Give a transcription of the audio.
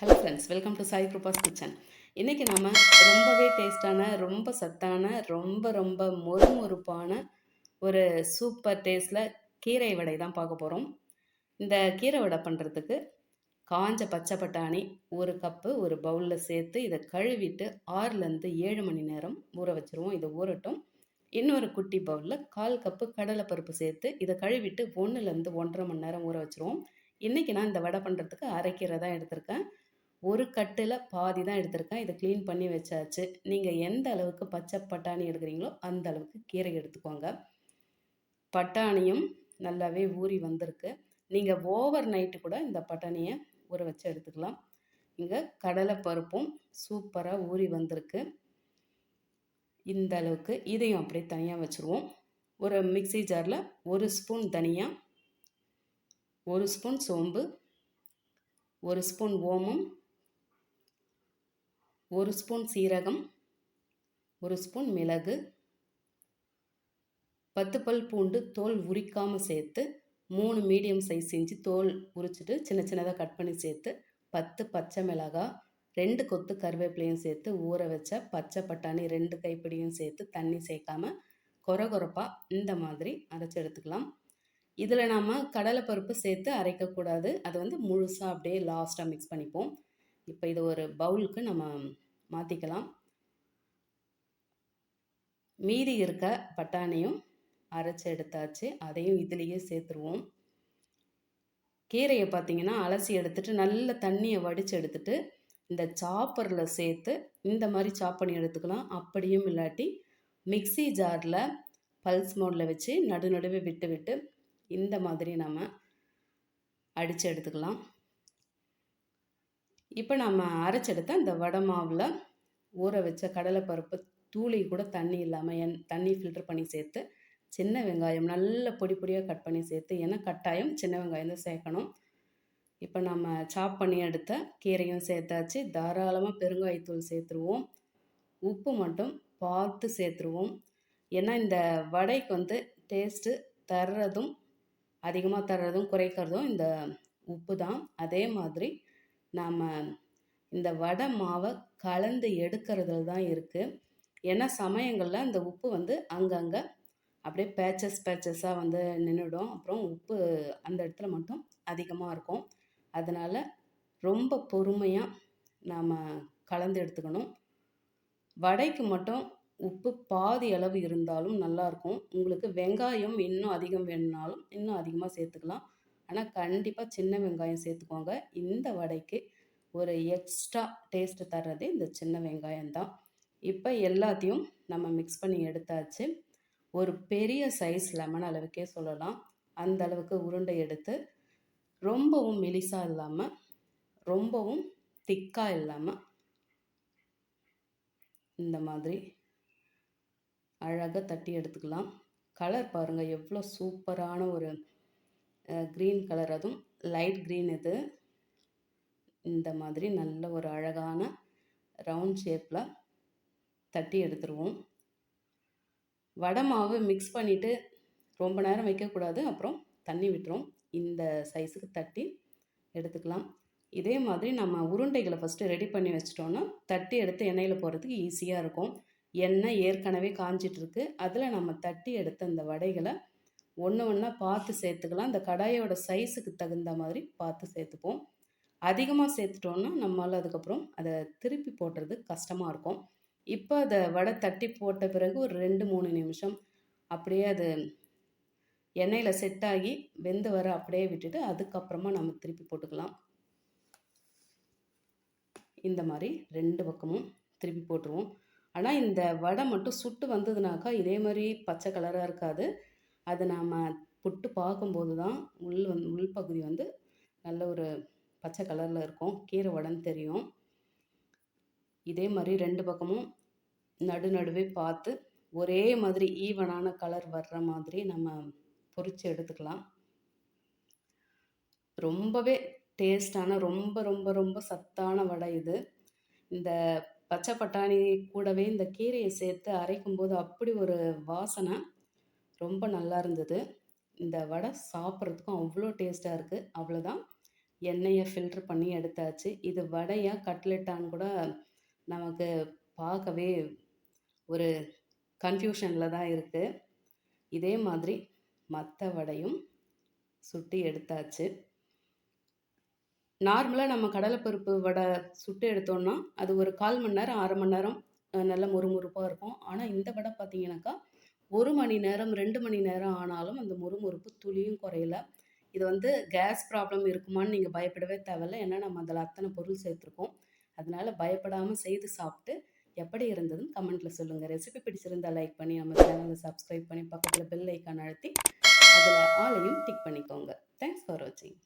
Hello friends welcome to Sai Kirupa's kitchen இன்றைக்கி நாம் ரொம்பவே டேஸ்டான ரொம்ப சத்தான ரொம்ப ரொம்ப மொறுமொறுப்பான ஒரு சூப்பர் டேஸ்ட்டில் கீரை வடை தான் பார்க்க போகிறோம் இந்த கீரை வடை பண்ணுறதுக்கு காஞ்ச பச்சை பட்டாணி ஒரு கப்பு ஒரு பவுலில் சேர்த்து இதை கழுவிட்டு ஆறுலேருந்து ஏழு மணி நேரம் ஊற வச்சுருவோம். இதை ஊறட்டும். இன்னொரு குட்டி பவுலில் கால் கப்பு கடலைப்பருப்பு சேர்த்து இதை கழுவிட்டு ஒன்றுலேருந்து ஒன்றரை மணி நேரம் ஊற வச்சுருவோம். இன்றைக்கி நான் இந்த வடை பண்ணுறதுக்கு அரைக்கீரை தான் எடுத்திருக்கேன். ஒரு கட்டில் பாதி தான் எடுத்திருக்கேன். இதை க்ளீன் பண்ணி வச்சாச்சு. நீங்கள் எந்த அளவுக்கு பச்சை பட்டாணி எடுக்கிறீங்களோ அந்த அளவுக்கு கீரை எடுத்துக்கோங்க. பட்டாணியும் நல்லாவே ஊறி வந்திருக்கு. நீங்கள் ஓவர் நைட்டு கூட இந்த பட்டாணியை ஊற வச்சு எடுத்துக்கலாம். இங்கே கடலை பருப்பும் சூப்பராக ஊறி வந்திருக்கு. இந்த அளவுக்கு இதையும் அப்படியே தனியாக வச்சுருவோம். ஒரு மிக்சி ஜாரில் ஒரு ஸ்பூன் தனியாக ஒரு ஸ்பூன் சோம்பு ஒரு ஸ்பூன் ஓமம் ஒரு ஸ்பூன் சீரகம் ஒரு ஸ்பூன் மிளகு பத்து பல் பூண்டு தோல் உரிக்காமல் சேர்த்து மூணு மீடியம் சைஸ் செஞ்சு தோல் உரிச்சிட்டு சின்ன சின்னதாக கட் பண்ணி சேர்த்து பத்து பச்சை மிளகாய் ரெண்டு கொத்து கருவேப்பிலையும் சேர்த்து ஊற வச்ச பச்சை பட்டாணி ரெண்டு கைப்பிடியும் சேர்த்து தண்ணி சேர்க்காம கொர கொரப்பாக இந்த மாதிரி அரைச்சி எடுத்துக்கலாம். இதில் நாம் கடலைப்பருப்பு சேர்த்து அரைக்கக்கூடாது அது வந்து முழுசாக அப்படியே லாஸ்ட்டாக மிக்ஸ் பண்ணிப்போம். இப்போ இது ஒரு பவுலுக்கு நம்ம மாற்றிக்கலாம் மீதி இருக்க பட்டாணியும் அரைச்சி எடுத்தாச்சு. அதையும் இதுலேயே சேர்த்துருவோம். கீரையை பார்த்தீங்கன்னா அலசி எடுத்துட்டு நல்ல தண்ணியை வடித்து எடுத்துட்டு இந்த சாப்பரில் சேர்த்து இந்த மாதிரி சாப் பண்ணி எடுத்துக்கலாம். அப்படியும் இல்லாட்டி மிக்சி ஜாரில் பல்ஸ் மோடில் வச்சு நடு நடுவே விட்டு விட்டு இந்த மாதிரி நம்ம அடித்து எடுத்துக்கலாம். இப்போ நம்ம அரைச்செடுத்த இந்த வடை மாவில் ஊற வச்ச கடலைப்பருப்பு தூளி கூட தண்ணி இல்லாமல் என் தண்ணி ஃபில்டர் பண்ணி சேர்த்து சின்ன வெங்காயம் நல்ல பொடி பொடியாக கட் பண்ணி சேர்த்து ஏன்னா கட்டாயம் சின்ன வெங்காயம் தான் சேர்க்கணும். இப்போ நம்ம சாப் பண்ணி எடுத்த கீரையும் சேர்த்தாச்சு. தாராளமாக பெருங்காயத்தூள் சேர்த்துருவோம். உப்பு மட்டும் பார்த்து சேர்த்துருவோம். ஏன்னா இந்த வடைக்கு வந்து டேஸ்ட்டு தர்றதும் அதிகமாக தர்றதும் குறைக்கிறதும் இந்த உப்பு தான். அதே மாதிரி நாம் இந்த வடை மாவை கலந்து எடுக்கிறதுல தான் இருக்குது ஏன்னா சமயங்களில் இந்த உப்பு வந்து அங்கங்கே அப்படியே பேச்சஸ் பேச்சஸாக வந்து நின்றுடும் அப்புறம் உப்பு அந்த இடத்துல மட்டும் அதிகமாக இருக்கும். அதனால் ரொம்ப பொறுமையாக நாம் கலந்து எடுத்துக்கணும். வடைக்கு மட்டும் உப்பு பாதி அளவு இருந்தாலும் நல்லாயிருக்கும் உங்களுக்கு வெங்காயம் இன்னும் அதிகம் வேணுனாலும் இன்னும் அதிகமாக சேர்த்துக்கலாம். ஆனால் கண்டிப்பாக சின்ன வெங்காயம் சேர்த்துக்கோங்க. இந்த வடைக்கு ஒரு எக்ஸ்ட்ரா டேஸ்ட்டு தர்றது இந்த சின்ன வெங்காயம் தான். இப்போ எல்லாத்தையும் நம்ம மிக்ஸ் பண்ணி எடுத்தாச்சு. ஒரு பெரிய சைஸ் லெமன் அளவுக்கே சொல்லலாம். அந்த அளவுக்கு உருண்டை எடுத்து ரொம்பவும் மெலிசாக இல்லாமல் ரொம்பவும் திக்காக இல்லாமல் இந்த மாதிரி அழகாக தட்டி எடுத்துக்கலாம். கலர் பாருங்கள் எவ்வளோ சூப்பரான ஒரு க்ரீன் கலர் அதுவும் லைட் க்ரீன் இது. இந்த மாதிரி நல்ல ஒரு அழகான ரவுண்ட் ஷேப்பில் தட்டி எடுத்துருவோம். வடை மாவு மிக்ஸ் பண்ணிவிட்டு ரொம்ப நேரம் வைக்கக்கூடாது. அப்புறம் தண்ணி விட்டுரும். இந்த சைஸுக்கு தட்டி எடுத்துக்கலாம். இதே மாதிரி நம்ம உருண்டைகளை ஃபஸ்ட்டு ரெடி பண்ணி வச்சிட்டோன்னா தட்டி எடுத்து எண்ணெயில் போகிறதுக்கு ஈஸியாக இருக்கும். எண்ணெய் ஏற்கனவே காஞ்சிட்ருக்கு அதில் நம்ம தட்டி எடுத்த அந்த வடைகளை ஒன்று ஒன்றா பார்த்து சேர்த்துக்கலாம். இந்த கடாயோட சைஸுக்கு தகுந்த மாதிரி பார்த்து சேர்த்துப்போம். அதிகமாக சேர்த்துட்டோன்னா நம்மளால் அதுக்கப்புறம் அதை திருப்பி போட்டுறது கஷ்டமாக இருக்கும். இப்போ அதை வடை தட்டி போட்ட பிறகு ஒரு ரெண்டு மூணு நிமிஷம் அப்படியே அது எண்ணெயில் செட் ஆகி வெந்து வர அப்படியே விட்டுட்டு அதுக்கப்புறமா நம்ம திருப்பி போட்டுக்கலாம். இந்த மாதிரி ரெண்டு பக்கமும் திருப்பி போட்டுருவோம். ஆனால் இந்த வடை மட்டும் சுட்டு வந்ததுனாக்கா இதே மாதிரி பச்சை கலராக இருக்காது. அது நாம் புட்டு பார்க்கும்போது தான் உள் வந் உள்பகுதி வந்து நல்ல ஒரு பச்சை கலரில் இருக்கும். கீரை உடனே தெரியும். இதே மாதிரி ரெண்டு பக்கமும் நடு நடுவே பார்த்து ஒரே மாதிரி ஈவனான கலர் வர்ற மாதிரி நம்ம பொரித்து எடுத்துக்கலாம். ரொம்பவே டேஸ்டான ரொம்ப ரொம்ப ரொம்ப சத்தான வடை இது. இந்த பச்சை பட்டாணி கூடவே இந்த கீரையை சேர்த்து அரைக்கும்போது அப்படி ஒரு வாசனை ரொம்ப நல்லா இருந்தது. இந்த வடை சாப்பிட்றதுக்கும் அவ்வளோ டேஸ்ட்டாக இருக்குது அவ்வளோதான். எண்ணெயை ஃபில்டர் பண்ணி எடுத்தாச்சு. இது வடையா கட்லெட்டான்னு கூட நமக்கு பார்க்கவே ஒரு கன்ஃபியூஷனில் தான் இருக்குது இதே மாதிரி மற்ற வடையும் சுட்டு எடுத்தாச்சு. நார்மலாக நம்ம கடலைப்பருப்பு வடை சுட்டு எடுத்தோம்னா அது ஒரு கால் மணி நேரம் அரை மணி நேரம் நல்ல முறுமுறுப்பாக இருக்கும். ஆனால் இந்த வடை பார்த்தீங்கன்னாக்கா ஒரு மணி நேரம் ரெண்டு மணி நேரம் ஆனாலும் அந்த முறுமுறுப்பு துளியும் குறையல. இது வந்து கேஸ் ப்ராப்ளம் இருக்குமான்னு நீங்கள் பயப்படவே தேவையில்ல. ஏன்னா நம்ம அதில் அத்தனை பொருள் சேர்த்துருக்கோம். அதனால் பயப்படாமல் செய்து சாப்பிட்டு எப்படி இருந்ததுன்னு கமெண்ட்டில் சொல்லுங்கள் ரெசிபி பிடிச்சிருந்தா லைக் பண்ணி நம்ம சேனலை சப்ஸ்கிரைப் பண்ணி பக்கத்தில் பெல் ஐக்கான் அழுத்தி அதில் ஆலையும் டிக் பண்ணிக்கோங்க. தேங்க்ஸ் ஃபார் வாட்சிங்